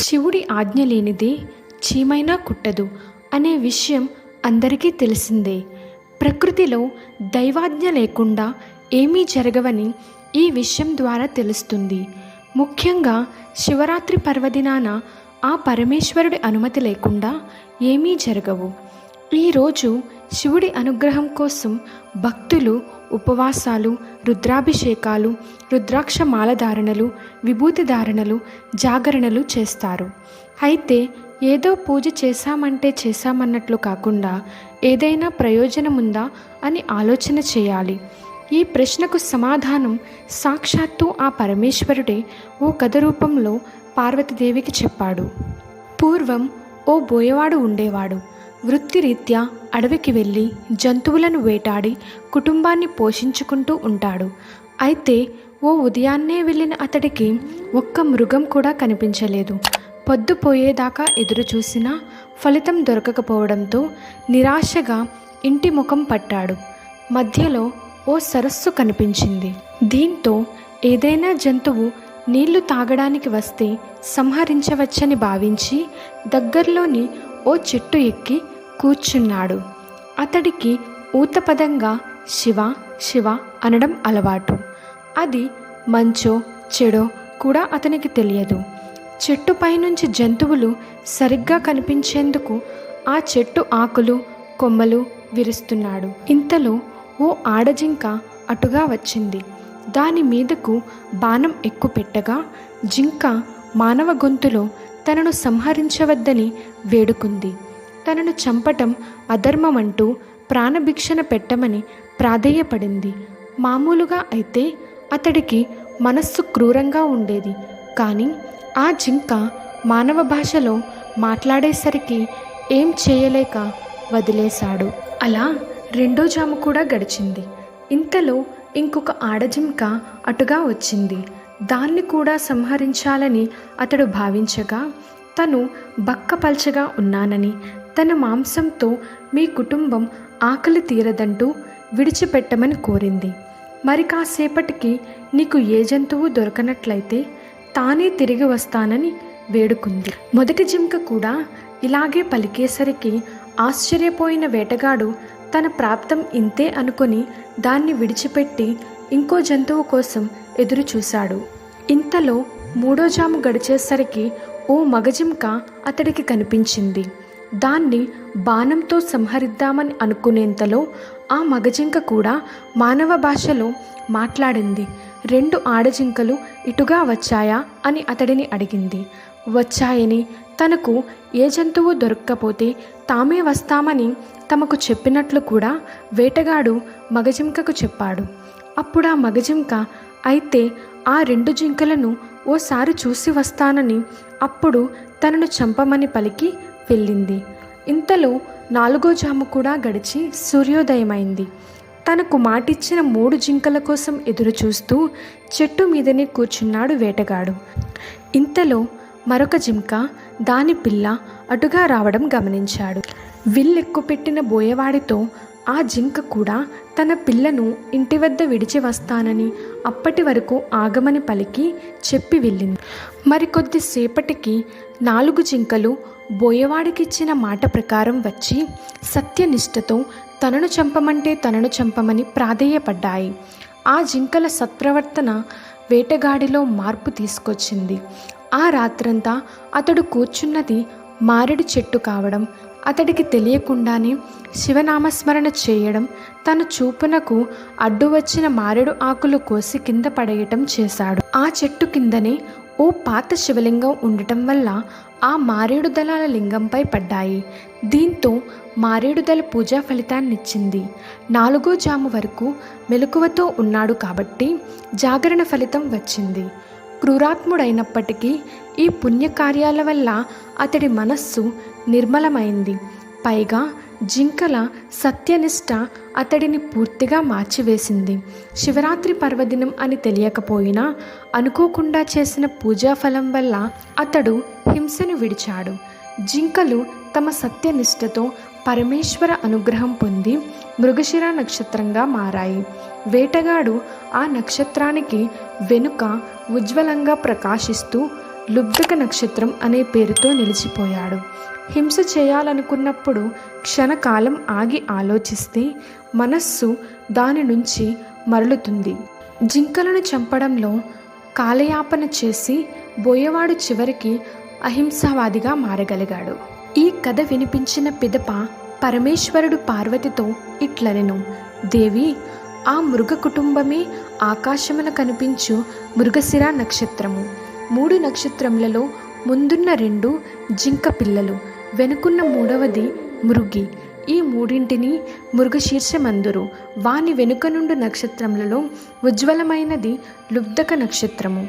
శివుడి ఆజ్ఞ లేనిదే చీమైనా కుట్టదు అనే విషయం అందరికీ తెలిసిందే. ప్రకృతిలో దైవాజ్ఞ లేకుండా ఏమీ జరగవని ఈ విషయం ద్వారా తెలుస్తుంది. ముఖ్యంగా శివరాత్రి పర్వదినాన ఆ పరమేశ్వరుడి అనుమతి లేకుండా ఏమీ జరగవు. ఈరోజు శివుడి అనుగ్రహం కోసం భక్తులు ఉపవాసాలు రుద్రాభిషేకాలు రుద్రాక్ష మాలధారణలు విభూతి ధారణలు జాగరణలు చేస్తారు. అయితే ఏదో పూజ చేశామంటే చేశామన్నట్లు కాకుండా ఏదైనా ప్రయోజనం ఉందా అని ఆలోచన చేయాలి. ఈ ప్రశ్నకు సమాధానం సాక్షాత్తు ఆ పరమేశ్వరుడే ఓ కథ రూపంలో పార్వతీదేవికి చెప్పాడు. పూర్వం ఓ బోయవాడు ఉండేవాడు. వృత్తిరీత్యా అడవికి వెళ్ళి జంతువులను వేటాడి కుటుంబాన్ని పోషించుకుంటూ ఉంటాడు. అయితే ఓ ఉదయాన్నే వెళ్ళిన అతడికి ఒక్క మృగం కూడా కనిపించలేదు. పొద్దుపోయేదాకా ఎదురు చూసినా ఫలితం దొరకకపోవడంతో నిరాశగా ఇంటి ముఖం పట్టాడు. మధ్యలో ఓ సరస్సు కనిపించింది. దీంతో ఏదైనా జంతువు నీళ్ళు తాగడానికి వస్తే సంహరించవచ్చని భావించి దగ్గరలోని ఓ చెట్టు ఎక్కి కూర్చున్నాడు. అతడికి ఊతపదంగా శివ శివ అనడం అలవాటు. అది మంచో చెడో కూడా అతనికి తెలియదు. చెట్టుపై నుంచి జంతువులు సరిగ్గా కనిపించేందుకు ఆ చెట్టు ఆకులు కొమ్మలు విరుస్తున్నాడు. ఇంతలో ఓ ఆడజింక అటుగా వచ్చింది. దాని మీదకు బాణం ఎక్కుపెట్టగా జింక మానవ గొంతులో తనను సంహరించవద్దని వేడుకుంది. తనను చంపటం అధర్మమంటూ ప్రాణభిక్షణ పెట్టమని ప్రాధేయపడింది. మామూలుగా అయితే అతడికి మనస్సు క్రూరంగా ఉండేది. కానీ ఆ జింక మానవ భాషలో మాట్లాడేసరికి ఏం చేయలేక వదిలేశాడు. అలా రెండో జాము కూడా గడిచింది. ఇంతలో ఇంకొక ఆడజింక అటుగా వచ్చింది. దాన్ని కూడా సంహరించాలని అతడు భావించగా తను బక్కపల్చగా ఉన్నానని తన మాంసంతో మీ కుటుంబం ఆకలి తీరదంటూ విడిచిపెట్టమని కోరింది. మరి కాసేపటికి నీకు ఏ జంతువు దొరకనట్లయితే తానే తిరిగి వస్తానని వేడుకుంది. మొదటి జింక కూడా ఇలాగే పలికేసరికి ఆశ్చర్యపోయిన వేటగాడు తన ప్రాప్తం ఇంతే అనుకొని దాన్ని విడిచిపెట్టి ఇంకో జంతువు కోసం ఎదురు చూశాడు. ఇంతలో మూడో జాము గడిచేసరికి ఓ మగజింక అతడికి కనిపించింది. దాన్ని బాణంతో సంహరిద్దామని అనుకునేంతలో ఆ మగజింక కూడా మానవ భాషలో మాట్లాడింది. రెండు ఆడజింకలు ఇటుగా వచ్చాయా అని అతడిని అడిగింది. వచ్చాయని తనకు ఏ జంతువు దొరక్కపోతే తామే వస్తామని తమకు చెప్పినట్లు కూడా వేటగాడు మగజింకకు చెప్పాడు. అప్పుడు ఆ మగజింక అయితే ఆ రెండు జింకలను ఓసారి చూసి వస్తానని అప్పుడు తనను చంపమని పలికి వెళ్ళింది. ఇంతలో నాలుగో జాము కూడా గడిచి సూర్యోదయమైంది. తనకు మాటిచ్చిన మూడు జింకల కోసం ఎదురు చూస్తూ చెట్టు మీదనే కూర్చున్నాడు వేటగాడు. ఇంతలో మరొక జింక దాని పిల్ల అటుగా రావడం గమనించాడు. విల్లెక్కుపెట్టిన బోయవాడితో ఆ జింక కూడా తన పిల్లను ఇంటి వద్ద విడిచి వస్తానని అప్పటి వరకు ఆగమని పలికి చెప్పి వెళ్ళింది. మరికొద్దిసేపటికి నాలుగు జింకలు బోయవాడికిచ్చిన మాట ప్రకారం వచ్చి సత్యనిష్టతో తనను చంపమంటే తనను చంపమని ప్రాధేయపడ్డాయి. ఆ జింకల సత్ప్రవర్తన వేటగాడిలో మార్పు తీసుకొచ్చింది. ఆ రాత్రంతా అతడు కూర్చున్నది మారేడు చెట్టు కావడం అతడికి తెలియకుండానే శివనామస్మరణ చేయడం తన చూపునకు అడ్డు వచ్చిన మారేడు ఆకులు కోసి కింద పడేయటం చేశాడు. ఆ చెట్టు కిందనే ఓ పాత శివలింగం ఉండటం వల్ల ఆ మారేడు దళాల లింగంపై పడ్డాయి. దీంతో మారేడుదల పూజా ఫలితాన్నిచ్చింది. నాలుగో జాము వరకు మెలకువతో ఉన్నాడు కాబట్టి జాగరణ ఫలితం వచ్చింది. క్రూరాత్ముడైనప్పటికీ ఈ పుణ్యకార్యాల వల్ల అతడి మనస్సు నిర్మలమైంది. పైగా జింకల సత్యనిష్ట అతడిని పూర్తిగా మార్చివేసింది. శివరాత్రి పర్వదినం అని తెలియకపోయినా అనుకోకుండా చేసిన పూజా ఫలం వల్ల అతడు హింసను విడిచాడు. జింకలు తమ సత్యనిష్టతో పరమేశ్వర అనుగ్రహం పొంది మృగశిర నక్షత్రంగా మారాయి. వేటగాడు ఆ నక్షత్రానికి వెనుక ఉజ్వలంగా ప్రకాశిస్తూ లుబ్ధక నక్షత్రం అనే పేరుతో నిలిచిపోయాడు. హింస చేయాలనుకున్నప్పుడు క్షణకాలం ఆగి ఆలోచిస్తే మనస్సు దాని నుంచి మరలుతుంది. జింకలను చంపడంలో కాలయాపన చేసి బోయవాడు చివరికి అహింసావాదిగా మారగలిగాడు. ఈ కథ వినిపించిన పిదప పరమేశ్వరుడు పార్వతితో ఇట్లనెను. దేవి ఆ మృగ కుటుంబమే ఆకాశమున కనిపించు మృగశిర నక్షత్రము. మూడు నక్షత్రములలో ముందున్న రెండు జింక పిల్లలు వెనుకున్న మూడవది మృగి. ఈ మూడింటిని మృగశీర్షమందురు. వాని వెనుక నుండి నక్షత్రములలో ఉజ్వలమైనది లుబ్ధక నక్షత్రము.